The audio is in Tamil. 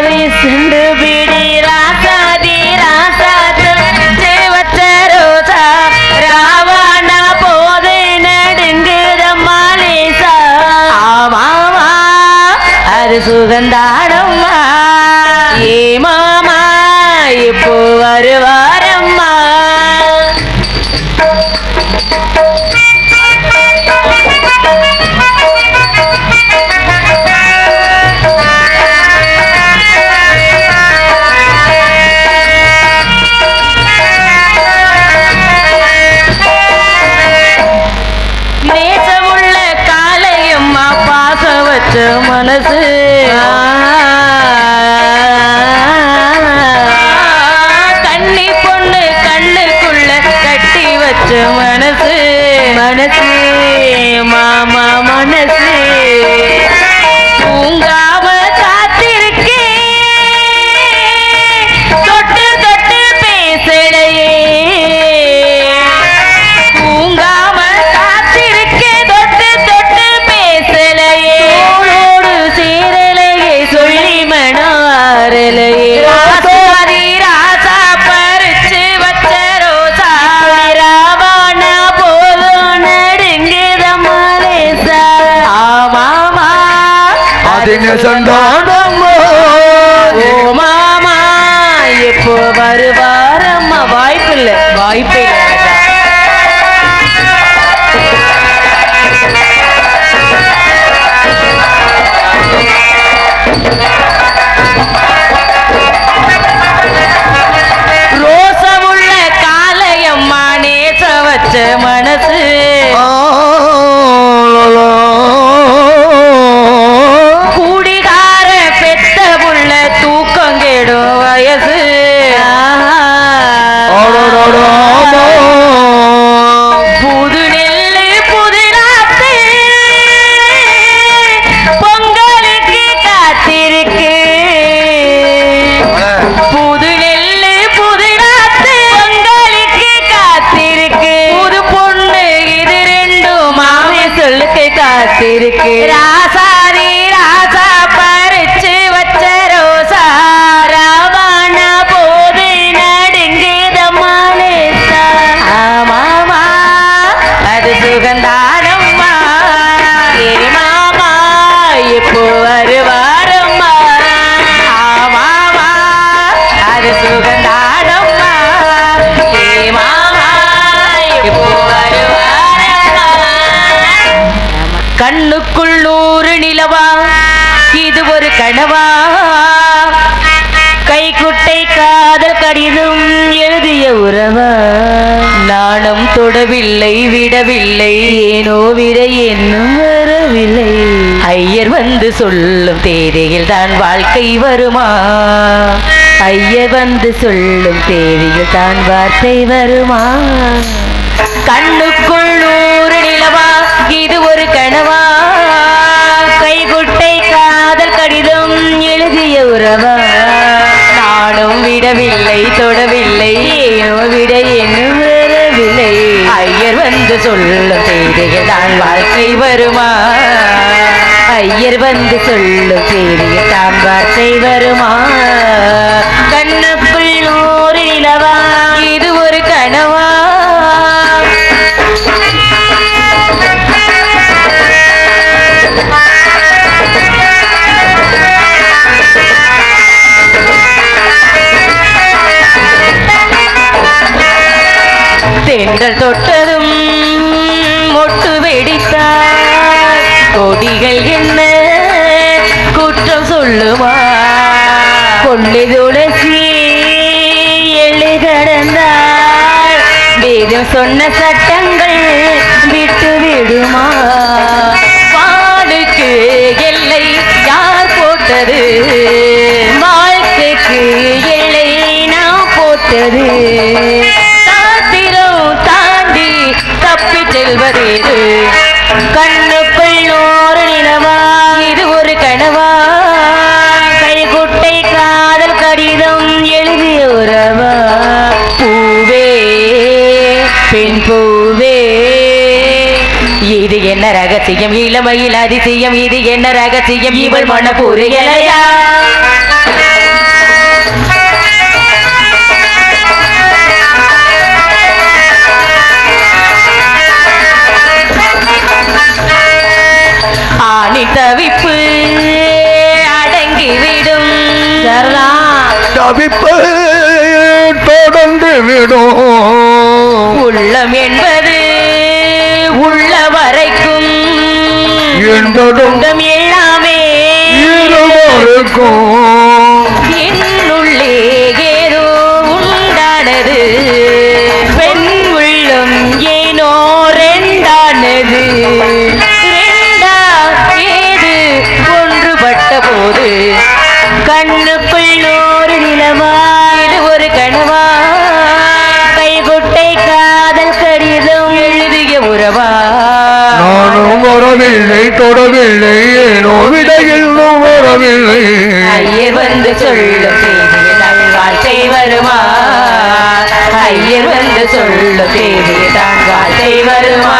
சரி பிடி ராசாதி ராசாத்து தேவச்ச ரோசா ராவண போது நடுங்குதம்மா லேசா. ஆமாமா அது சுகந்தாடம்மா ஏ மாமா இப்போ வருவா. மனசு. கண்ணி பொண்ணு கண்ணுக்குள்ள கட்டி வச்ச மனசு. மனசு. மாமா. சொந்தோடம்மா ஓ மாமா இப்போ வருவாரம்மா? வாய்ப்பில்லை. வாய்ப்பே காத்திருக்கு ராசா இது கனவா கைக்குட்டை காதல் கடிதம் எழுதிய உறவா. நாணம் தொடவில்லை விடவில்லை ஏனோ விட என்னும் வரவில்லை. ஐயர் வந்து சொல்லும் தேதியில் தான் வாழ்க்கை வருமா? ஐயர் வந்து சொல்லும் தேதியில் தான் வார்த்தை வருமா? கண்ணுக்குள் நூறு நிலவா இது ஒரு கனவா? கைகுட்டை கடிதம் எழுதிய உறவா? நானும் விடவில்லை தொடவில்லை ஏனோ விட என்னும் வரவில்லை ஐயர் வந்து சொல்லும் செய்திகள் தான் வாழ்க்கை வருமா? ஐயர் வந்து சொல்லும் செய்திகள் தான் வார்த்தை வருமா? பெண்கள் தொட்டதும் மொட்டு வெடித்தார். கொடிகள் என்ன குற்றம் சொல்லுமா கொள்ளை துளசி எள்ளி கடந்தாள் வேதம் சொன்ன சட்டங்கள் விட்டு விடுமா? பாலுக்கு எல்லை யார் போட்டது? வாழ்க்கைக்கு எல்லை நான் போட்டது. ரகசியம் இளமையில் அதிசயம் இது என்ன ரகசியம்? இவள் மன புரியலையா ஆணி தவிப்பு அடங்கிவிடும். தவிப்பு தொடர்ந்து விடும். உள்ளம் என்பது என்பதும் எல்லாமே இருவருக்கும். என்னுள்ளே ஏதோ உண்டானது. பெண் உள்ளம் ஏனோ ரெண்டானது. ரெண்டா ஏது ஒன்றுபட்ட போது கண்ணுக்குள் ஒரு நிலவா இது ஒரு கனவா. கைகுட்டை காதல் கடிதம் எழுதிய உறவா. நானும் வரவில்லை தொடவில்லை ஏனோ விடையில் வரவில்லை. ஐயர் வந்து சொல்லும் செய்தியில்தான் வாழ்க்கை வருமா? ஐயர் வந்து சொல்லும் செய்தியில்தான் வாழ்க்கை வருமா?